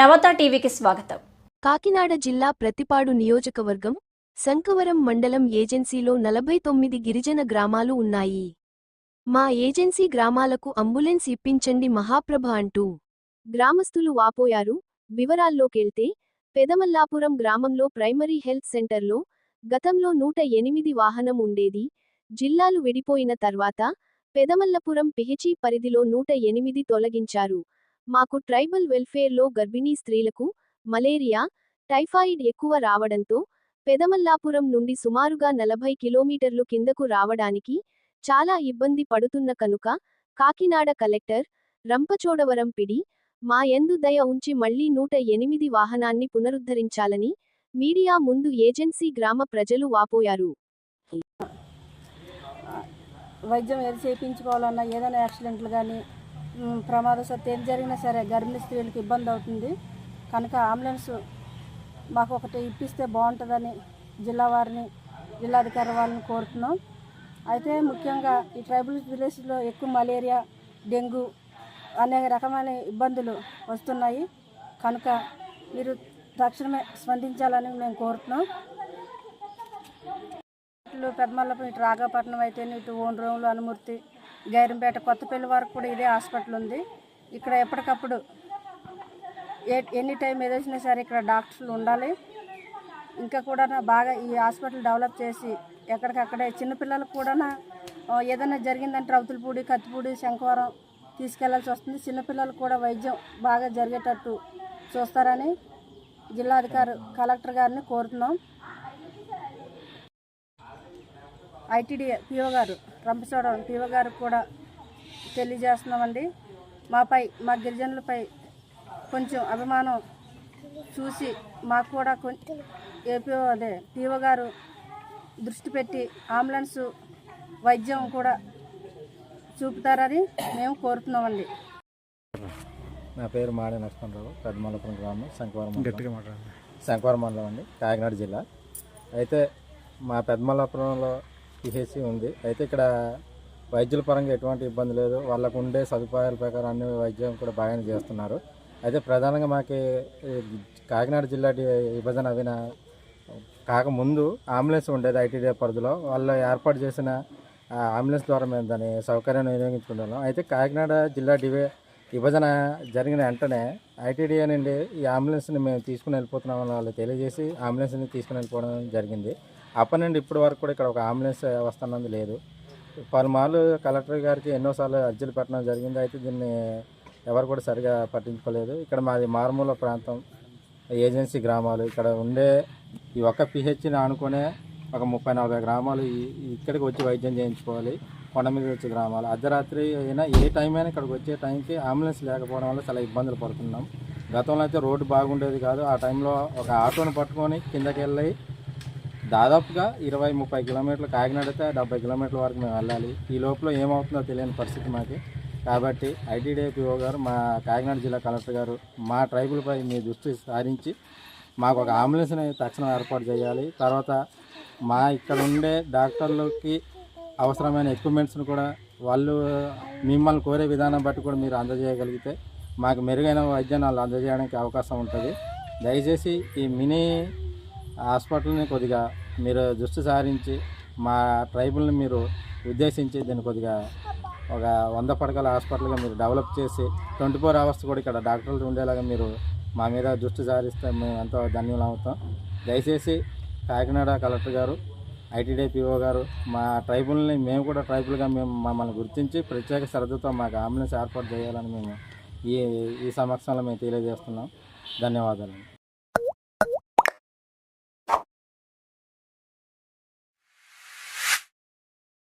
నవత టీవీకి స్వాగతం. కాకినాడ జిల్లా ప్రతిపాడు నియోజకవర్గం శంకవరం మండలం ఏజెన్సీలో నలభై తొమ్మిది గిరిజన గ్రామాలు ఉన్నాయి. మా ఏజెన్సీ గ్రామాలకు అంబులెన్స్ ఇప్పించండి మహాప్రభ అంటూ గ్రామస్తులు వాపోయారు. వివరాల్లోకెళ్తే పెదమల్లాపురం గ్రామంలో ప్రైమరీ హెల్త్ సెంటర్లో గతంలో నూట ఎనిమిది వాహనం ఉండేది. జిల్లాలు విడిపోయిన తర్వాత పెదమల్లపురం పిహెచి పరిధిలో నూట ఎనిమిది తొలగించారు. మాకు ట్రైబల్ వెల్ఫేర్లో గర్భిణీ స్త్రీలకు మలేరియా టైఫాయిడ్ ఎక్కువ రావడంతో పెదమల్లాపురం నుండి సుమారుగా నలభై కిలోమీటర్లు కిందకు రావడానికి చాలా ఇబ్బంది పడుతున్న కనుక కాకినాడ కలెక్టర్ రంపచోడవరం పిడి మా యందు దయ ఉంచి మళ్ళీ నూట ఎనిమిది వాహనాన్ని పునరుద్ధరించాలని మీడియా ముందు ఏజెన్సీ గ్రామ ప్రజలు వాపోయారు. వైద్యం ఏది చేయించుకోవాలన్నా ఏదైనా యాక్సిడెంట్లు కానీ ప్రమాదవశాత్తు ఏం జరిగినా సరే గర్భిణీ స్త్రీలకు ఇబ్బంది అవుతుంది. కనుక అంబులెన్స్ మాకు ఒకటి ఇప్పిస్తే బాగుంటుందని జిల్లా వారిని జిల్లాధికారి వాళ్ళని కోరుతున్నాం. అయితే ముఖ్యంగా ఈ ట్రైబల్ విలేజ్లో ఎక్కువ మలేరియా డెంగ్యూ అనేక రకమైన ఇబ్బందులు వస్తున్నాయి. కనుక మీరు తక్షణమే స్పందించాలని మేము కోరుతున్నాం. ఇట్లు పెద్దమల్లపం ఇటు రాఘపట్నం అయితే ఇటు ఓన్ రోములు అనుమూర్తి గైరంపేట కొత్తపల్లి వరకు కూడా ఇదే హాస్పిటల్ ఉంది. ఇక్కడ ఎప్పటికప్పుడు ఏ ఎనీ టైం ఏదొచ్చినా సరే ఇక్కడ డాక్టర్లు ఉండాలి. ఇంకా కూడా బాగా ఈ హాస్పిటల్ డెవలప్ చేసి ఎక్కడికక్కడే చిన్నపిల్లలకు కూడా ఏదైనా జరిగిందంటే రౌతులపూడి కత్తిపూడి శంకవరం తీసుకెళ్ళాల్సి వస్తుంది. చిన్నపిల్లలకు కూడా వైద్యం బాగా జరిగేటట్టు చూస్తారని జిల్లాధికారు కలెక్టర్ గారిని కోరుతున్నాం. ఐటీడీ పిఓ గారు రంపచోడవరం పిఓ గారికి కూడా తెలియజేస్తున్నామండి. మాపై మా గిరిజనులపై కొంచెం అభిమానం చూసి మాకు కూడా కొంచెం ఏపీఓ అదే పిఓ గారు దృష్టి పెట్టి అంబులెన్స్ వైద్యం కూడా చూపుతారని మేము కోరుతున్నామండి. నా పేరు మాడే లక్ష్మణరావు పెద్దమల్లపురం గ్రామం శంకవరం గట్టిగా శంకవరం మండలం అండి కాకినాడ జిల్లా. అయితే మా పెద్దమల్లపురంలో పిహెచ్సి ఉంది. అయితే ఇక్కడ వైద్యుల పరంగా ఎటువంటి ఇబ్బంది లేదు. వాళ్ళకు ఉండే సదుపాయాల ప్రకారం అన్ని వైద్యం కూడా బాగానే చేస్తున్నారు. అయితే ప్రధానంగా మాకు కాకినాడ జిల్లా విభజన అవిన కాకముందు అంబులెన్స్ ఉండేది ఐటీడీ పరిధిలో. వాళ్ళు ఏర్పాటు చేసిన అంబులెన్స్ ద్వారా మేము దాని సౌకర్యాన్ని వినియోగించుకుంటున్నాం. అయితే కాకినాడ జిల్లా డివే విభజన జరిగిన వెంటనే ఐటీడీఏ నుండి ఈ అంబులెన్స్ని మేము తీసుకుని వెళ్ళిపోతున్నామని వాళ్ళు తెలియజేసి అంబులెన్స్ని తీసుకుని వెళ్ళిపోవడం జరిగింది. అప్పటి నుండి ఇప్పటి వరకు కూడా ఇక్కడ ఒక అంబులెన్స్ వస్తున్నది లేదు. పలుమార్లు కలెక్టర్ గారికి ఎన్నోసార్లు అర్జీలు పెట్టడం జరిగింది. అయితే దీన్ని ఎవరు కూడా సరిగా పట్టించుకోలేదు. ఇక్కడ మాది మారుమూల ప్రాంతం ఏజెన్సీ గ్రామాలు. ఇక్కడ ఉండే ఈ ఒక్క పిహెచ్ని ఆనుకునే ఒక ముప్పై నలభై గ్రామాలు ఇక్కడికి వచ్చి వైద్యం చేయించుకోవాలి. కొండ మీద వచ్చే గ్రామాలు. అర్ధరాత్రి అయినా ఏ టైం అయినా ఇక్కడికి వచ్చే టైంకి అంబులెన్స్ లేకపోవడం వల్ల చాలా ఇబ్బందులు పడుతున్నాం. గతంలో అయితే రోడ్డు బాగుండేది కాదు. ఆ టైంలో ఒక ఆటోని పట్టుకొని కిందకి వెళ్ళి దాదాపుగా ఇరవై ముప్పై కిలోమీటర్లు కాకినాడ అయితే డెబ్బై కిలోమీటర్ల వరకు మేము వెళ్ళాలి. ఈ లోపల ఏమవుతుందో తెలియని పరిస్థితి మాకు. కాబట్టి ఐటీడీఏపీఓ గారు మా కాకినాడ జిల్లా కలెక్టర్ గారు మా ట్రైబుల్పై మీ దృష్టి సారించి మాకు ఒక అంబులెన్స్ని తక్షణం ఏర్పాటు చేయాలి. తర్వాత మా ఇక్కడ ఉండే డాక్టర్లకి అవసరమైన ఎక్విప్మెంట్స్ని కూడా వాళ్ళు మిమ్మల్ని కోరే విధానం బట్టి కూడా మీరు అందజేయగలిగితే మాకు మెరుగైన వైద్యాన్ని వాళ్ళు అందజేయడానికి అవకాశం ఉంటుంది. దయచేసి ఈ మినీ హాస్పిటల్ని కొద్దిగా మీరు దృష్టి సారించి మా ట్రైబుల్ని మీరు ఉద్దేశించి దీన్ని కొద్దిగా ఒక వంద పడకల హాస్పిటల్గా మీరు డెవలప్ చేసి ట్వంటీ ఫోర్ అవర్స్ కూడా ఇక్కడ డాక్టర్లు ఉండేలాగా మీరు మా మీద దృష్టి సారిస్తే మేము ఎంతో ధన్యులు అవుతాం. దయచేసి కాకినాడ కలెక్టర్ గారు ఐటీడీ పిఓ గారు మా ట్రైబుల్ని మేము కూడా ట్రైబుల్గా మేము మమ్మల్ని గుర్తించి ప్రత్యేక శ్రద్ధతో మాకు అంబులెన్స్ ఏర్పాటు చేయాలని మేము ఈ ఈ సమక్షంలో మేము తెలియజేస్తున్నాం. ధన్యవాదాలు